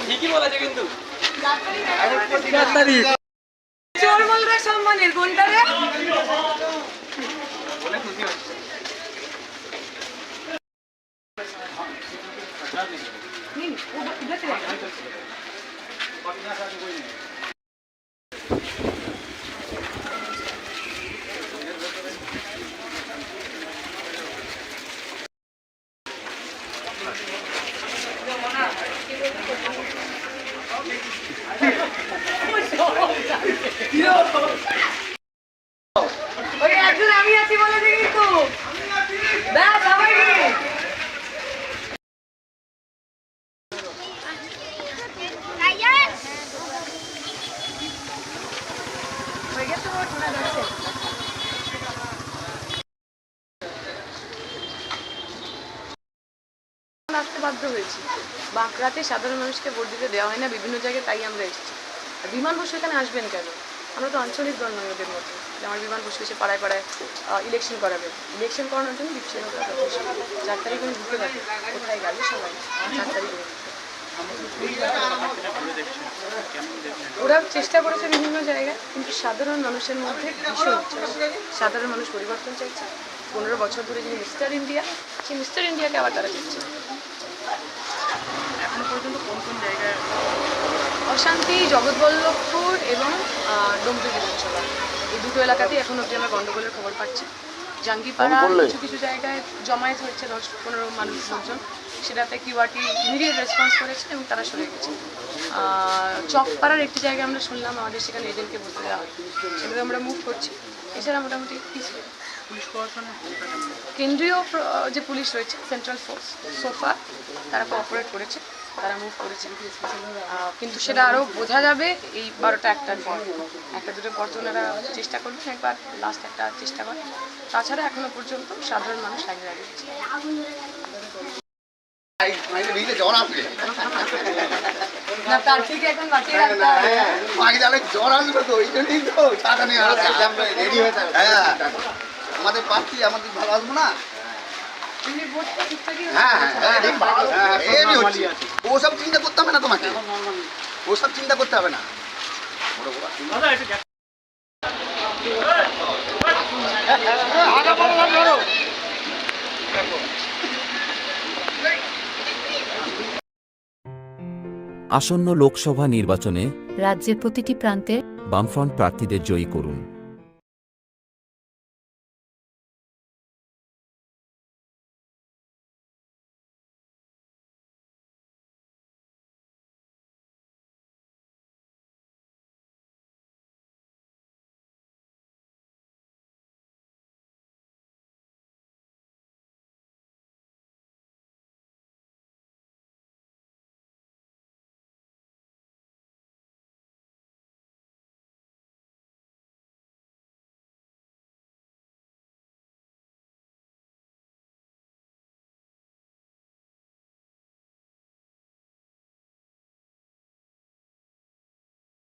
ঠিকই বলেছে কিন্তু। সম্মানের কোনটা রে বলে খুশি হচ্ছে নিন, উঠে- উঠেছে রে। ওই একজন আমি আছি বলে দেখি তো ব্যাস সবাই মিলে। হয়ে গেছে ওর শোনা যাচ্ছে। আসতে বাধ্য হয়েছি। বাঁকড়াতে সাধারণ মানুষকে ভোট দিতে দেওয়া হয় না, বিভিন্ন জায়গায় তাই আমরা এসেছি। বিমান বসু এখানে আসবেন কেন? আমরা তো আঞ্চলিক ওদের মতো যে আমার বিমান বসু এসে পাড়ায় পাড়ায় ইলেকশন করাবে। ইলেকশন করানোর জন্য বিপসেন চার তারিখ থাকে কোথায় গেলে সবাই? চার তারিখ ওরা চেষ্টা করেছে বিভিন্ন জায়গায়, কিন্তু সাধারণ মানুষের মধ্যে ভীষণ সাধারণ মানুষ পরিবর্তন চাইছে। পনেরো বছর ধরে যিনি মিস্টার ইন্ডিয়া সেই মিস্টার ইন্ডিয়াকে আবার তারা চাইছে এখন পর্যন্ত কোন কোন জায়গায় অশান্তি জগৎবল্লভপুর এবং আহ, ডোমজু বিধানসভা এই দুটো এলাকাতেই এখন অব্দি আমরা গন্ডগোলের খবর পাচ্ছি। জাঙ্গিপাড়া কিছু কিছু জায়গায় জমায়েত হচ্ছে দশ পনেরো মানুষ লোকজন সেটাতে কিউআরটি ইমিডিয়েট রেসপন্স করেছে এবং তারা সরে গেছে। চকপাড়ার একটি জায়গায় আমরা শুনলাম আমাদের সেখানে এজেন্টকে বলতে দেওয়া হয় সেটাতে আমরা মুভ করছি। এছাড়া মোটামুটি কিছু পুলিশ প্রশাসনের কেন্দ্রীয় যে পুলিশ রয়েছে সেন্ট্রাল ফোর্স সোফা তারা কোঅপারেট করেছে তারা মুভ করেছে। কিন্তু সেটা আরও বোঝা যাবে এই বারোটা একটার পর। একটা দুটো পর তো ওনারা চেষ্টা করবেন একবার লাস্ট একটা চেষ্টা করেন তাছাড়া এখনও পর্যন্ত সাধারণ মানুষ না তার থেকে এখন বাঁচিয়ে রাখতে হবে। আগে তাহলে জ্বর আসবে তো ওই জন্যই তো টাকা নিয়ে আসা। রেডি হয়ে থাকবে হ্যাঁ। আমাদের পাচ্ছি আমাদের ভালো আসব না? হ্যাঁ। হ্যাঁ হচ্ছে। ওসব চিন্তা করতে হবে না তোমাকে? ওসব চিন্তা করতে হবে না? বড় বড় দাদা একটু দেখ- আসন্ন লোকসভা নির্বাচনে রাজ্যের প্রতিটি প্রান্তে বামফ্রন্ট প্রার্থীদের জয়ী করুন।